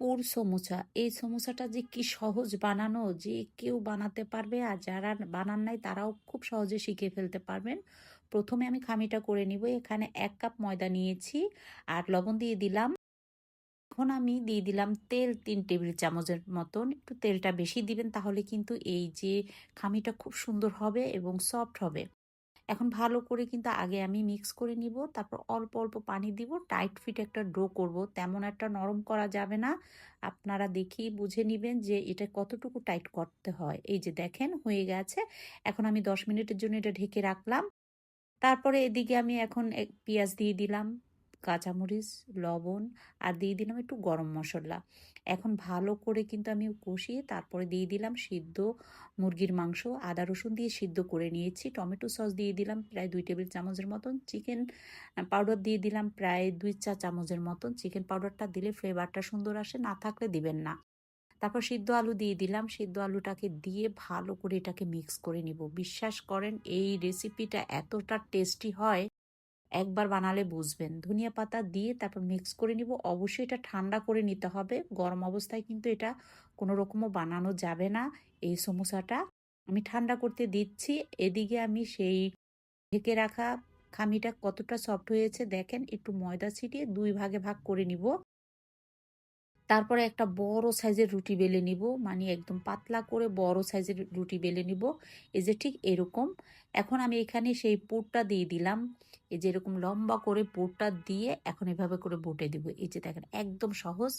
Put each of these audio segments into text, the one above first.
পুর সমোসা, এই সমোসাটা যে কি সহজ বানানো যে কেউ বানাতে পারবে আর যারা বানান নাই তারাও খুব সহজে শিখে ফেলতে পারবেন। প্রথমে আমি খামিটা করে নিব, এখানে এক কাপ ময়দা নিয়েছি আর লবণ দিয়ে দিলাম। এখন আমি দিয়ে দিলাম তেল তিন টেবিল চামচের মতন, একটু তেলটা বেশি দিবেন তাহলে কিন্তু এই যে খামিটা খুব সুন্দর হবে এবং সফট হবে। এখন ভালো করে কিন্তু আগে আমি মিক্স করে নিব, তারপর অল্প অল্প পানি দিব টাইট ফিট একটা ডো করব। তেমন একটা নরম করা যাবে না। আপনারা দেখি বুঝে নেবেন যে এটা কতটুকু টাইট করতে হয়। এই যে দেখেন, হয়ে গেছে। এখন আমি দশ মিনিটের জন্য এটা ঢেকে রাখলাম। তারপরে এদিকে আমি এখন পেঁয়াজ দিয়ে দিলাম। কাঁচামরিচ, লবণ আর দিয়ে দিলাম একটু গরম মশলা। এখন ভালো করে কিন্তু আমি কষিয়ে তারপরে দিয়ে দিলাম সিদ্ধ মুরগির মাংস। আদা, রসুন দিয়ে সিদ্ধ করে নিয়েছি। টমেটো সস দিয়ে দিলাম প্রায় দুই টেবিল চামচের মতন। চিকেন পাউডার দিয়ে দিলাম প্রায় দুই চা চামচের মতন। চিকেন পাউডারটা দিলে ফ্লেভারটা সুন্দর আসে, না থাকলে দিবেন না। তারপর সিদ্ধ আলু দিয়ে দিলাম। সিদ্ধ আলুটাকে দিয়ে ভালো করে এটাকে মিক্স করে নিব। বিশ্বাস করেন, এই রেসিপিটা এতটা টেস্টি হয় একবার বানালে বুঝবেন। ধনিয়া পাতা দিয়ে তারপর মিক্স করে নিব। অবশ্যই এটা ঠান্ডা করে নিতে হবে। গরম অবস্থায় কিন্তু এটা কোনো রকমও বানানো যাবে না। এই সমোসাটা আমি ঠান্ডা করতে দিচ্ছি। এদিকে আমি সেই ঢেকে রাখা খামিটা কতটা সফট হয়েছে দেখেন। একটু ময়দা ছিটিয়ে দুই ভাগে ভাগ করে নিব। তারপরে একটা বড় সাইজের রুটি বেলে নিব। মানে একদম পাতলা করে বড় সাইজের রুটি বেলে নিব। এই যে ঠিক এরকম। এখন আমি এখানে সেই পুরটা দিয়ে দিলাম। এই যে এরকম লম্বা করে পুরটা দিয়ে এখন এভাবে করে বটে দিব। এই যে দেখেন, একদম সহজ।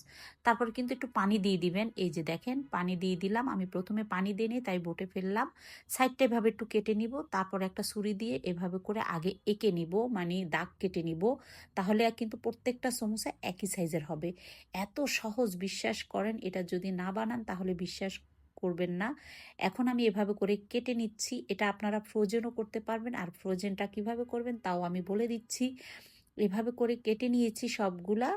তারপর কিন্তু একটু পানি দিয়ে দিবেন। এই যে দেখেন, পানি দিয়ে দিলাম। আমি প্রথমে পানি দিয়ে নিই তাই বটে ফেললাম। সাইডটা এভাবে একটু কেটে নিব। তারপর একটা ছুরি দিয়ে এভাবে করে আগে এঁকে নিব। মানে দাগ কেটে নিব। তাহলে কিন্তু প্রত্যেকটা সমস্যা একই সাইজের হবে। এত সহজ বিশ্বাস করেন, এটা যদি না বানান তাহলে বিশ্বাস করবেন না। এখন আমি এভাবে করে কেটে নিচ্ছি, এটা আপনারা ফ্রোজেনও করতে পারবেন, আর ফ্রোজেনটা কীভাবে করবেন তাও আমি বলে দিচ্ছি। এভাবে করে কেটে নিয়েছি সবগুলা।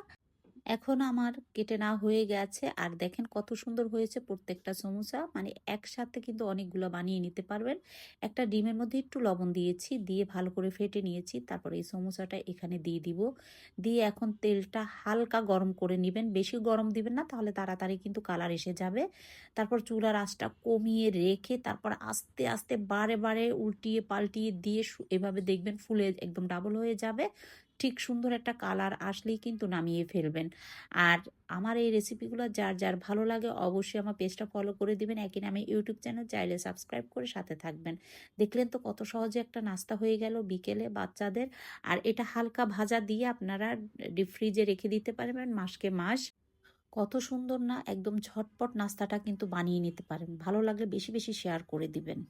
এখন আমার কেটে না হয়ে গেছে। আর দেখেন কত সুন্দর হয়েছে প্রত্যেকটা সমোসা। মানে একসাথে কিন্তু অনেকগুলো বানিয়ে নিতে পারবেন। একটা ডিমের মধ্যে একটু লবণ দিয়েছি, দিয়ে ভালো করে ফেটে নিয়েছি। তারপরে এই সমোসাটা এখানে দিয়ে দিব। দিয়ে এখন তেলটা হালকা গরম করে নেবেন। বেশি গরম দিবেন না, তাহলে তাড়াতাড়ি কিন্তু কালার এসে যাবে। তারপর চুলার আঁচটা কমিয়ে রেখে তারপর আস্তে আস্তে বারে বারে উল্টিয়ে পাল্টিয়ে দিয়ে এভাবে দেখবেন ফুলে একদম ডাবল হয়ে যাবে। ঠিক সুন্দর একটা কালার আসলেই কিন্তু নামিয়ে ফেলবেন। আর আমার এই রেসিপিগুলো যার যার ভালো লাগে অবশ্যই আমার পেজটা ফলো করে দিবেন। একই নামে ইউটিউব চ্যানেল চাইলে সাবস্ক্রাইব করে সাথে থাকবেন। দেখলেন তো কত সহজে একটা নাস্তা হয়ে গেল বিকেলে বাচ্চাদের। আর এটা হালকা ভাজা দিয়ে আপনারা ডিপ ফ্রিজে রেখে দিতে পারবেন মাসকে মাস। কত সুন্দর না একদম ঝটপট নাস্তাটা কিন্তু বানিয়ে নিতে পারেন। ভালো লাগলে বেশি বেশি শেয়ার করে দিবেন।